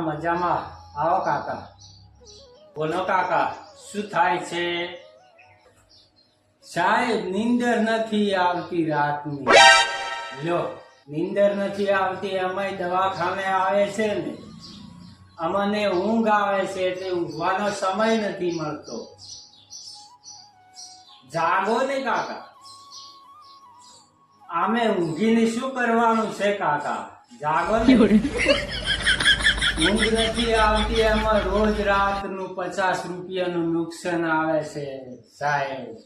મજામાં. આવો કાકા. બોલો કાકા, શું થાય છે? સાહેબ નીંદર નથી આવતી રાતની. લો નીંદર નથી આવતી અમે દવાખાને આવે છે ને. અમને ઊંઘ આવે છે એટલે ઊંઘવાનો સમય નથી મળતો. જાગો ને કાકા. આમે ઊંઘીને શું કરવાનું છે કાકા? ઊંઘ નથી આવતી એમાં રોજ રાતનું પચાસ રૂપિયાનું નુકસાન આવે છે સાહેબ.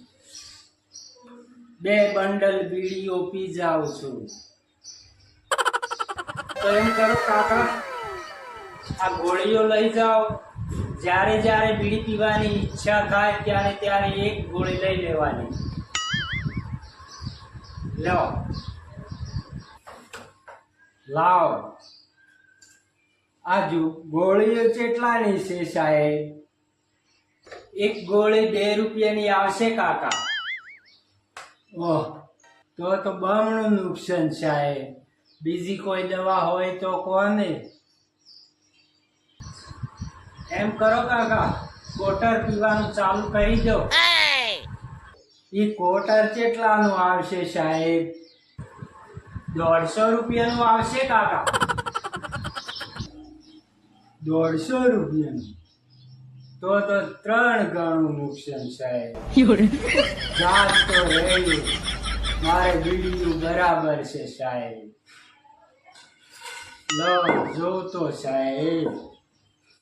બે બંડલ બીડીઓ પી જાઉં છું. તો એમ કરો કાકા આ ગોળીઓ લઈ જાઓ. જ્યારે જ્યારે બીડી પીવાની ઈચ્છા થાય ત્યારે ત્યારે એક ગોળી લઈ લેવાની. લો લાવો. આ જો ગોળીઓ કેટલાની છે સાહેબ? એક ગોળી બે રૂપિયાની આવશે કાકા. ઓહ તો તો બમણું નુકસાન સાહેબ. બીજી કોઈ દવા હોય તો કોને? એમ કરો કાકા કોટર પીવાનું ચાલુ કરી દો. એ કોટર કેટલાનું આવશે સાહેબ? દોઢસો રૂપિયાનું આવશે કાકા. દોઢસો રૂપિયાનું. તો તો ત્રણ ગણું નુકસાન સાહેબ. જાત તો રહ્યું મારે બીડીયું બરાબર છે સાહેબ. લો જોતો સાહેબ.